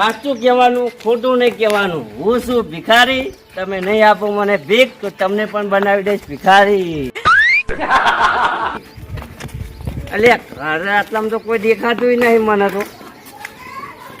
સાચું કહેવાનું, ખોટું નહીં કહેવાનું. હું શું ભિખારી, તમે નહીં આપો મને ભીખ, તો તમને પણ બનાવી દઈશ ભિખારી. અલ્યા આટલામાં તો કોઈ દેખાતું નહીં મને તો.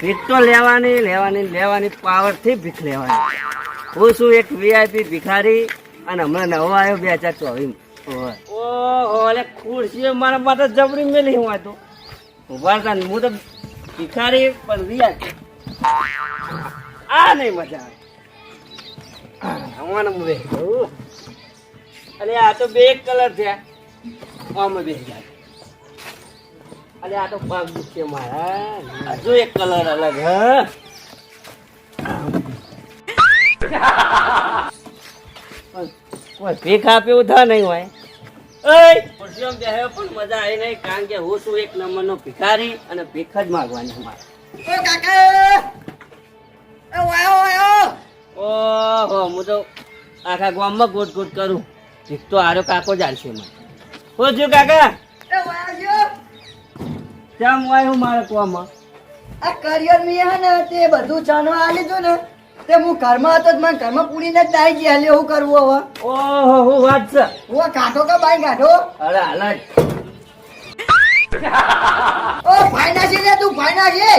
ભીખ તો લેવાની લેવાની લેવાની, પાવરથી ભીખ લેવાની. હું છું એક વીઆઈપી ભિખારી, અને હમણાં નવો આવ્યો બે હજાર ચોવીસ. ઓહો અલે ખુરશીઓ મારા માટે જબરી મેલી હું આ તો. ઊભા હું તો ભિખારી, પણ વીઆઈપી આ નહીં મજા આવે. હવાને હું બેસી આ તો બે કલર થયા આમાં બે જાય અને આ તો પગ દુખે મારા. હજુ એક કલર અલગ હ? કોઈ ભીખ આપ્યું થા નહીં હોય. પણ મજા આવી નહીં કારણ કે હું છું એક નંબરનો ભિખારી અને ભીખ જ માગવાની અમારે ઓ કાકા! એ વાયો વાયો ઓહો હું તો આખા ગામમાં ગોટ ગોટ કરું. ભીખ તો આરો કાકો જ આલશે મને હું છું કાકા! એ વાયો કેમ હોય મારા કોમાં આ કરિયરની હે ને તે બધું જાણવા આલી તું ને તે હું ઘરમાં હતો મને ઘરમાં પૂરીને જ દાઈ ગયા હાલે હું કરવું હવે. ઓહો હું વાત છે. હું કાઢો કે બાઈ કાઢો? અરે હાલ ઓ ફાઈના છે તું ફાઈના છે.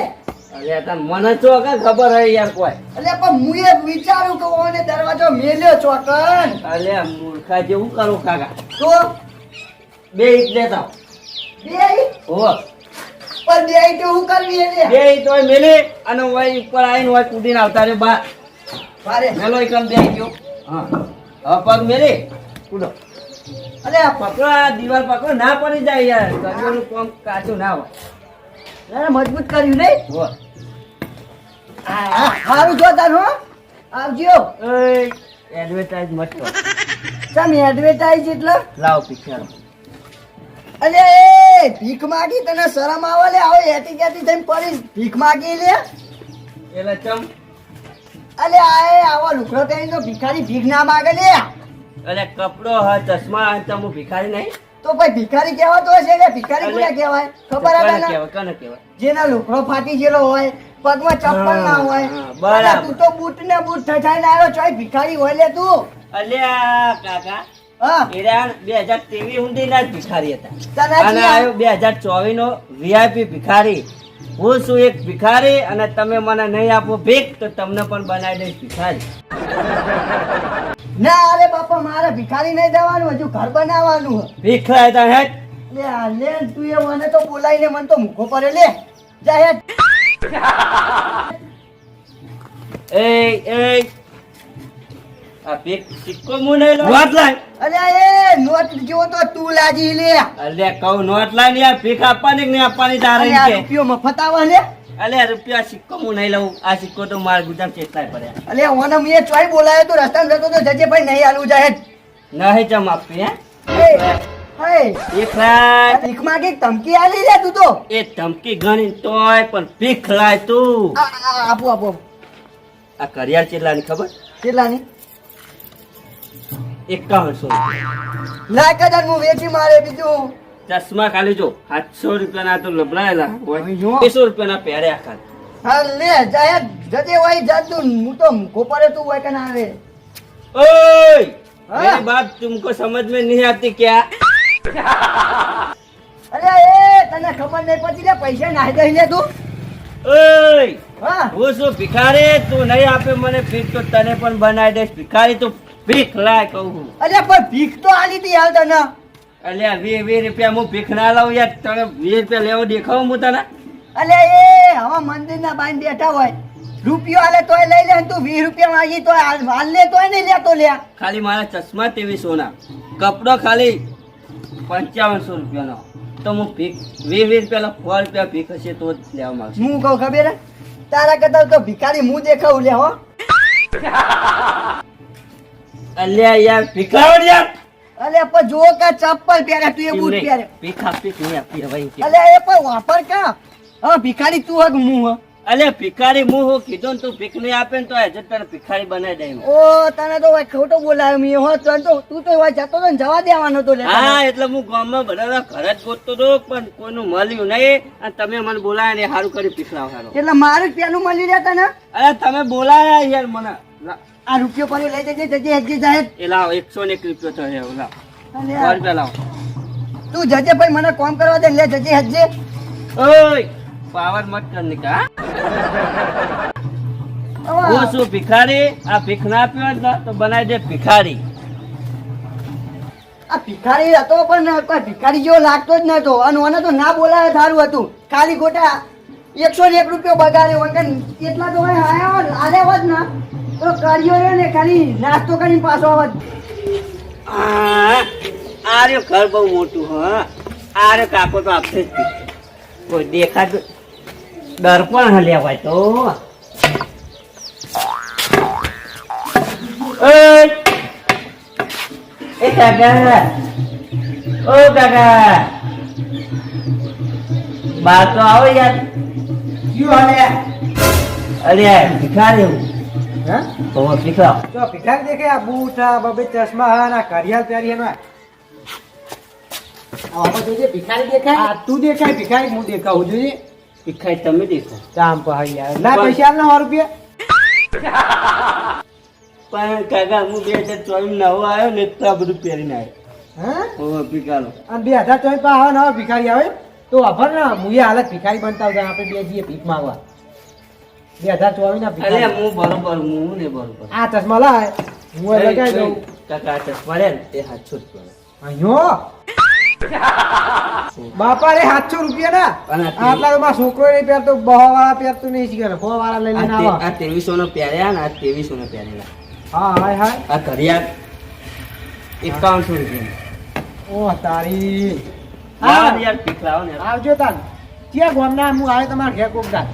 અરે તને મને ચોક ખબર હે યાર કોઈ. એટલે પણ હું એ વિચારું કે ઓને દરવાજો મેલ્યો ચોકન. અલે મૂર્ખા જેવું કરું કાકા. તો? બે ઈટ લેતા. બે ઓહો પણ બે હું કરવી એને? બે ઈટ હોય મેલે અને હોય ઉપર આવીને હોય કૂદીને આવતા રે બહાર. મારે મેલો એકમ બે ગયો. હા. હવે પગ મેલે. કૂદો. અરે પકડો આ દિવાલ પકડો. ના પડી જાય યાર. કાચું ના હોય. મજબૂત કર્યું નહીં? સારું જો તાર હો. આવજો. એડવર્ટાઇઝ મત કરો તમે એડવર્ટાઈઝ એટલે? લાવ પિક્ચર અરે એ ભીખ માગી તને શરમ આવે લે? આવો એટી કેટી થઈને પડી. ભીખ માગી લે? એટલે ચમ. અલે આ એ આવો લુકડો કરીને તો ભિખારી ભીખ ના માગે લે. અરે કપડો હા ચશ્મા હા તો ભિખારી નહીં? તો ભાઈ ભિખારી કહેવાતો હશે કે ભિખારી કોને કહેવાય? ખબર આવે જેના લુકડો ફાટી ગયેલો હોય પગમાં ચપ્પલ ના હોય બરાબર. તું તો બૂટ ને બૂટ ને આવ્યો ચોય ભિખારી હોય લે તું. અલ્યા કાકા બે હજાર ના ભિખારી હતા. બે હજાર ચોવીસ નો વીઆઈપી ભિખારી. હું છું એક ભિખારી અને તમે મને નહીં આપો ભીખ તો તમને પણ બનાવી દઈશ ભિખારી. ના અરે બાપા મારે ભિખારી નહીં દેવાનું હજુ ઘર બનાવવાનું. ભીખ લે આ લે તું એ મને તો બોલાઈને મને તો મૂકો પડે લે. જા હેડ. એ એ સિક્કો મું નહીં લઉં નોટ લાય. અરે એ નોટ જેવો તો તું લાજી લે. અલ્યા કહું નોટ લાય ને યાર ભીખ આપવાની કે નહીં આપવાની તારે કે. રૂપિયો મફત આવે લે અલ્યા રૂપિયા સિક્કો હું નહીં લઉં. આ સિક્કો તો મારા પડ્યા. અલે ઓને મેં ચોઈ બોલાયો તો રસ્તા જતો તો જજે ભાઈ નહીં આલું જાય. નહીં જમ આપી હે? એ હે. ભીખ લાય. ભીખ માંગે ધમકી આલી લે તું તો. એ ધમકી ગણી તોય પણ ભીખ લાય તું. આ, આ, આપો આપો. આ કરિયાર ચેટલાની ખબર? કેટલાની એકાવનસો લાય કદાચ હું વેચી મારે બીજું ચશ્મા ખાલી જો સાતસો રૂપિયાના તો લબડાયેલા હોય હવે જો. બેસો રૂપિયાના પહેર્યા ખાલી હા લે જાય જજે ભાઈ જા તું હું તો મૂકો પડે તું હોય કે ના આવે ओए हाँ? मेरी बात तुमको समझ में नहीं आती क्या અરે એ તને ખબર નહીં પડતી લે પૈસા નાહી દઈ લે તું ओए હા હું શું ભિખારી તું નહીં આપે મને ભીખ તો તને પણ બનાવી દઈશ ભિખારી તું ભીખ લાય કહું. અરે પણ ભીખ તો આલી તી હાલ તને. અલ્યા વીસ વીસ રૂપિયા હું ભીખ ના લાવું યાર. તને વીસ રૂપિયા લેવો દેખાવું હું તને? અલે એ હવે મંદિર ના બાઈ બેઠા હોય. રૂપિયો આલે તોય લઈ લે તું વીસ રૂપિયા માંગી તો હાલ લે તોય નહીં લેતો લે. ખાલી મારા ચશ્મા તેવી સોના કપડો ખાલી પંચાવનસો રૂપિયાનો. તો હું ભીખ વીસ વીસ રૂપિયા સો રૂપિયા ભીખ હશે તો જ લેવા માંગશે. હું કહું ખબર? તારા કરતા તો ભિખારી હું દેખાવું લે હો. અલ્યા યાર ભીખાવડ યાર. અલે પણ જો કે ચપ્પલ પહેરે તું એ બૂટ પહેરે. ભીખ આપી નહીં આપી હવે એમ એ પણ વાપર કા? હા ભિખારી તું હક હું હ. અલે ભિખારી હું હું કીધું ને તું ભીખ નહીં આપે ને તો હજુ તને ભિખારી બનાવી દે ઓ તને તો ભાઈ ખોટો બોલાયો મેં હો તને તો તું તો ભાઈ જતો તો ને જવા દેવાનો તો હા એટલે હું ગામમાં બધા ઘર જ ગોતતો તો પણ કોઈનું મળ્યું નહીં. અને તમે મને બોલાયા ને સારું કરી પીખલાવ સારું એટલે મારું પેલું મળી રહ્યા તને? અરે તમે બોલાયા યાર મને. આ રૂપિયો પર લઈ જજે જજે હજી સાહેબ એ લાવ એકસો ને એક રૂપિયો થયો એવું લાવ. સો રૂપિયા લાવ. તું જજે ભાઈ મને કોમ કરવા દે લે જજે હજે. ઓય પાવર મત કર નિકા હું શું ભિખારી આ ભીખ ના આપ્યો તો બનાવી દે ભિખારી. આ ભિખારી હતો પણ કોઈ ભિખારી જેવો લાગતો જ નતો. અને મને તો ના બોલાવે સારું હતું. ખાલી ખોટા એકસો ને એક રૂપિયો બગાડ્યો. કેટલા એટલા તો ભાઈ આયા આલે હોત ને. તો કર્યો ને ખાલી નાસ્તો કરીને પાછો આવત આ રહ્યો ઘર બહુ મોટું હા. આ રહ્યો કાકો તો આપશે જ. કોઈ દેખાતું ડર પણ હલ્યા હોય તો! એ કાકા. ઓ કાકા. બહાર તો આવો યાર. અરે ભિખારી હા? તો ભીખાવ જો ભિખારી દેખે આ બૂટ આ બબે ચશ્મા હા ના ઘડિયાળ પહેરી એનો આમાં જોજે ભિખારી દેખાય? આ તું દેખાય ભિખારી હું દેખાવું જોઈએ ભીખાઈ તમે દેખો. કામ પર યાર. ના પૈસા આલ સો રૂપિયા. પણ કાકા હું બે હજાર ચોવીસ નવો આવ્યો ને બધું પહેરીને આવ્યો હા? ઓ ભીખાલો અને બે હજાર ચોવીસ પા આવે નવા ભિખારી આવે તો અભર ના હું હાલત ભિખારી બનતા હોય આપણે બે જઈએ ભીખ માંગવા. બે હજાર ચોવીસ ના અરે હું બરોબર હું ને બરોબર. આ ચશ્મા લાય હું લગાવી દઉં. કાકા ચશ્મા લે ને એ જ પડે. અહીંયા? બાપા રે સાતસો રૂપિયા ના? આટલા તો છોકરો નહીં પહેરતો બહો વાળા પહેરતું નહીં શીખે બહો વાળા લઈ લઈને આવા. આ ત્રેવીસો નો પહેર્યા ને આ ત્રેવીસો નો પહેરેલા. હા હાય હાય. આ ઘડિયાળ એકાવનસો રૂપિયા ઓ તારી. આવજો તાન. ક્યાં ગોમના હું આવે તમારે ઘેર કોક દાન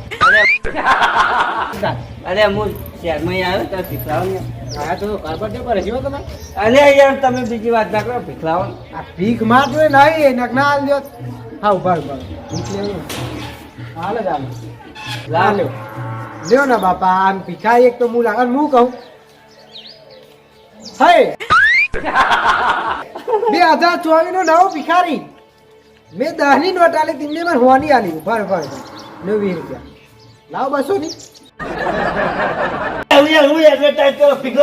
અરે હું શહેરમાં આવ્યો તો ભીખ ને હા તો કારબર ડે પર હશો તમે અરે યાર તમે બીજી વાત ના કરો ભીખ આ ભીખમાં જોઈ નહીં નક ના આલ દ્યો હા ઊભા ઊભા. ભીખ લેવું. હાલ જ. હાલ લાવો લ્યો. લ્યો ને બાપા આમ એક તો હું લાગે હું કહું? હે બે હજાર ચોવીસ નો નવો ભિખારી. મેં દહની નોટ આલી તેમને મને હોવાની આલી. ભર ભર નવી રૂપિયા. લાવો બસો ની. ભીખ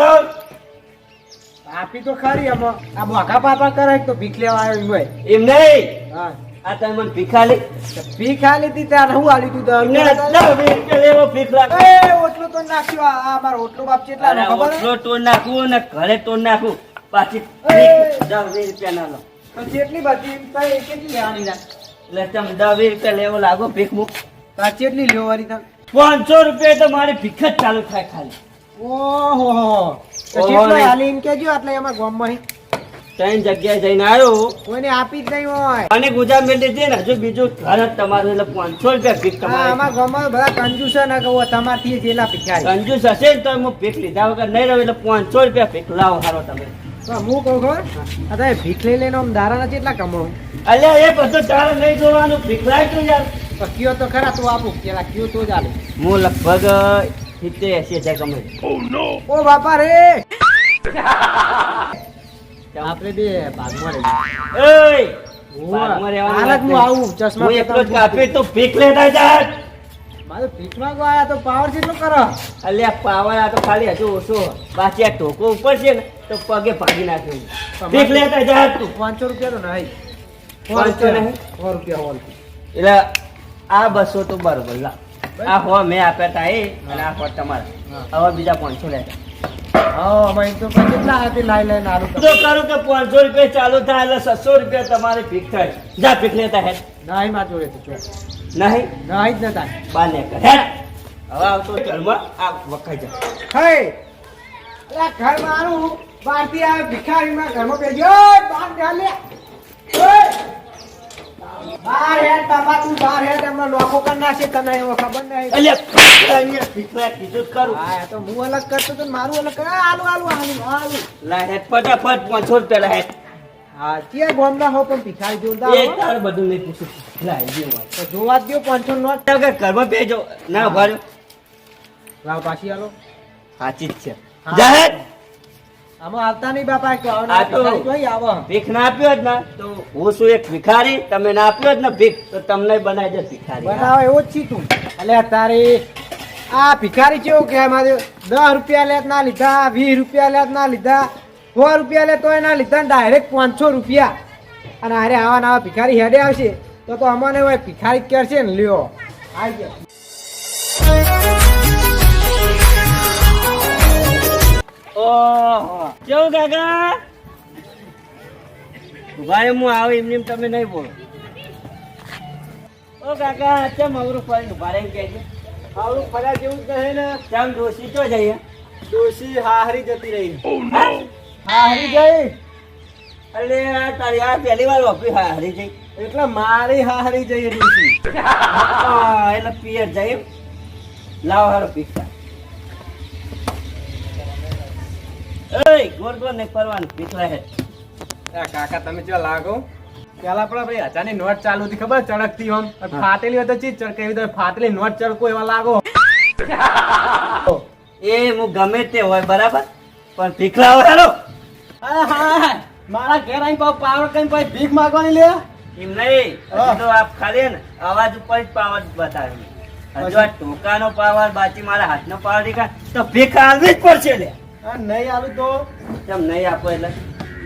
આપી તો ખરી આમાં. આ મોઘા પાપા કરે તો ભીખ લેવા આવ્યો હોય? એમ નહીં. હા. આ તમે મને ભીખાલી તો ભીખા લીધી ત્યારે હું આલી તું રૂપિયા લેવો ભીખ એ ઓટલો તો નાખ્યો. આ મારો ઓટલો બાપ છે અરે ખબર? ઓટલો નાખું ને ઘરે તો નાખું. પાછી દસ વીસ રૂપિયા ના લો. તો કેટલી બધી કેટલી લેવાની ના? એટલે તમે દસ વીસ રૂપિયા લેવો લાગો ભીખ મૂક. પાછી એટલી લેવો તમે? પાંચસો રૂપિયા તો મારી ભીખ જ ચાલુ થાય ખાલી. ઓહો. કેટલો નહીં. હાલી એમ કેજો એટલે એમાં ગામમાં. ત્રણ જગ્યાએ જઈને આવ્યો કોઈને આપી જ નહીં હોય. અને ગુજરાત મેળવી દે ને હજુ બીજું ઘર જ તમારું એટલે પાંચસો રૂપિયા ભીખ તમારે. આમાં ગામમાં બધા કંજૂસ ના કહો તમારથી જેલા ભિખારી. કંજૂસ હશે ને તો હું ભીખ લીધા વગર નહીં રહ્યો એટલે પાંચસો રૂપિયા ભીખ લાવો સારો તમે. હું કહું ખબર? અત્યારે ભીખ લઈ લઈને આમ નથી એટલા કમાવું? અલ્યા એ બધું ધારા નહીં જોવાનું. ભીખ લાગ્યું યાર. કયો તો ખરા તું આપું પેલા કયો તો જ આલે. હું લગભગ સિત્તેર એસી હજાર કમાઈ ઓ બાપા રે! આપણે બે ભાગમાં રહી એય! ભાગમાં રહેવાની હાલત વાત હું નહીં. આવું ચશ્મા એકલો જ કાપી તો ભીખ લેતા જા મારે ભીખ માંગવા તો પાવર કેટલો કરો? અલ્યા પાવર આ તો ખાલી હજુ ઓછો. બાકી આ ટોકો ઉપર છે ને તો પગે ભાગી નાખ્યો ભીખ લેતા જા તું. પાંચસો રૂપિયા તો નહીં. પાંચસો નહીં? સો રૂપિયા હોલ એટલે આ બસો તો બરોબર લા. આ હો મેં આપ્યા તા એ અને આ હો તમારા. હવે બીજા પાંચસો લેતા પાંચસો રૂપિયા ચાલુ થાય એટલે છસો રૂપિયા તમારે ભીખ થાય. જા ભીખ લેતા હેડ. નહીં માં જોડે તો નહીં? નહીં જ નતા બા કરે. હવે આવતો ઘરમાં આ વખત જા. હે ઘર મારું બહારથી આવે ભિખારીમાં ઘરમાં બેસી. બહાર ચાલે બહાર હેડ બાબા તું બહાર હેડ હમણાં લોકો કર નાખશે તને એવો ખબર નહીં. અલ્યા અહીંયા ભીખ કીધું કરું હા તો હું અલગ કરતો તો મારું અલગ કરે આલુ આલુ આલુ આલુ લા હેડ ફટાફટ પાંચસો રૂપિયા લા હેડ હા ત્યાં ગોમડા હો પણ ભિખારી જોરદાર એ તાર બધું નહીં પૂછું. તો જોવા દો પાંચસો નોટ ચાલ ઘરમાં બેજો ના ભર્યો લાવ પાછી આલો સાચી જ છે. જાહેર. આમાં આવતા નહીં બાપા આ તો- ભીખ ના આપ્યો જ ના. તો હું શું એક ભિખારી? તમે ના આપ્યો જ ને ભીખ તો તમને બનાવી દે ભિખારી. બનાવો એવો જ છી તું. એટલે તારી આ ભિખારી કેવું કે મારે દસ રૂપિયા લેત ના લીધા વીસ રૂપિયા લેત ના લીધા સો રૂપિયા લે તોય ના લીધા ડાયરેક્ટ પાંચસો રૂપિયા. અને અરે આવા નવા ભિખારી હેડે આવશે. તો તો અમને ભિખારી કરશે ને લ્યો. આવી ગયા. ઓહો. કેવું કાકા? ભાઈ હું આવું એમને એમ તમે નહીં બોલો. ઓ કાકા કેમ અવરું ફરી ઊભા રહીને છે? અવરું ફર્યા જેવું જ કહે ને. કેમ ડોસી તો જઈએ ડોશી હારી જતી રહી. હા? હારી ગઈ અરે તારી આ પહેલી વાર વાપરી હા હરી જઈ. એટલે મારી હારી જઈ હા, એટલે પિયર જઈ લાવો હારો પીખા એય ગોર ગોર નહીં ફરવાનું હે. કાકા તમે જો લાગો. પેલા પણ ભાઈ હજારની નોટ ચાલુ હતી ખબર? ચડકતી હોમ. ફાટેલી હોય તો ચીજ ચડકે એવી ફાટેલી નોટ ચડકો એવા લાગો. એ હું ગમે તે હોય બરાબર? પણ પીખલા હોય હાલો. હા હા. મારા ઘેર આવીને પાછું પાવર કઈ પછી ભીખ માંગવાની લે? એમ નહીં તો આપ ખાલી ને અવાજ ઉપર જ પાવર બતાવે. હજુ આ ટોકાનો પાવર બાકી મારા હાથનો પાવર દેખાય તો ભીખ આલવી જ પડશે લે. નહીં આલું તો? કેમ નહીં આપો એટલે?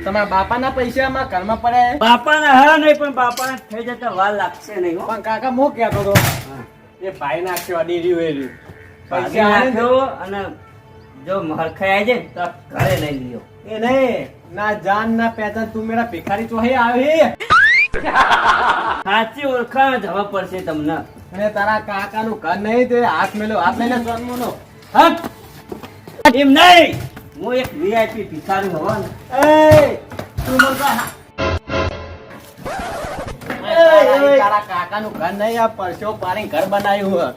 તમારા બાપાના પૈસા અમારા ઘરમાં પડે બાપાના હા નહીં પણ બાપાના થઈ જતા વાર લાગશે નહીં પણ કાકા હું કહેતો હતો? એ ભાઈ નાખ્યો અડી રહ્યું એ રહ્યું. ભાગી પૈસા નાખ્યો અને જો હરખાઈ જાય તો ઘરે લઈ લ્યો. એ નહીં. ના જાન ના પહેચાન તું મેરા ભિખારી ચોહે આવી? સાચી ઓળખાણ જવા પડશે તમને. અને તારા કાકાનું ઘર નહીં તે? હાથ મેલો હાથ લઈને નો હટ! એમ નહીં. હું એક વીઆઈપી ભિખારી હોવા ને એ તું મને તારા કાકાનું ઘર નહીં આ પરસ્યો પાડીને ઘર બનાવ્યું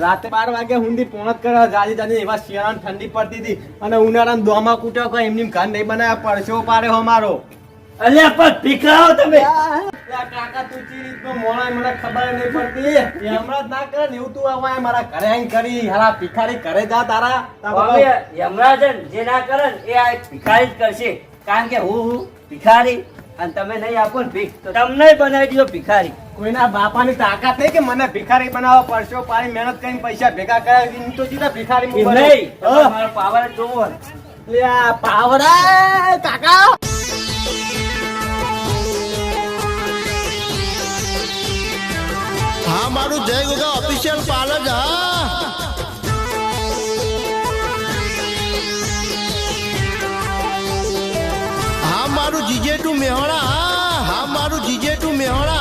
રાતે બાર વાગે હુંદી પોણત કરે જાજી જાજી એવા શિયાળામાં ઠંડી પડતી હતી અને ઉનાળામાં દોમાં કૂટ્યો કોઈ એમની ઘર નહીં બનાવ્યા પરસો પાડ્યો અમારો. અલ્યા પણ ભીખરાઓ તમે. કાકા તું ચી રીતનો મોણાય મને ખબર નહીં પડતી. એ હમણાં ના કરે ને એવું તું આવા મારા ઘરે આવીને કરી. હારા ભિખારી ઘરે જા તારા. તારા હવે જે ના કરે ને એ આ ભિખારી જ કરશે. કારણ કે હું હું ભિખારી અને તમે નહીં આપો ને ભીખ તો તમને બનાવી દો ભિખારી. કોઈના બાપાની તાકાત નહીં કે મને ભિખારી બનાવવા પડશે પાણી મહેનત કરીને પૈસા ભેગા કર્યા તો સીધા ભિખારી નહીં. પાવર જોવો પાવડા કાકા. જય ગુગા ઓફિશિયલ પાર્લર હા. હા મારું જીજેટું મેહોણા હા હા મારું જીજેટું મેહોણા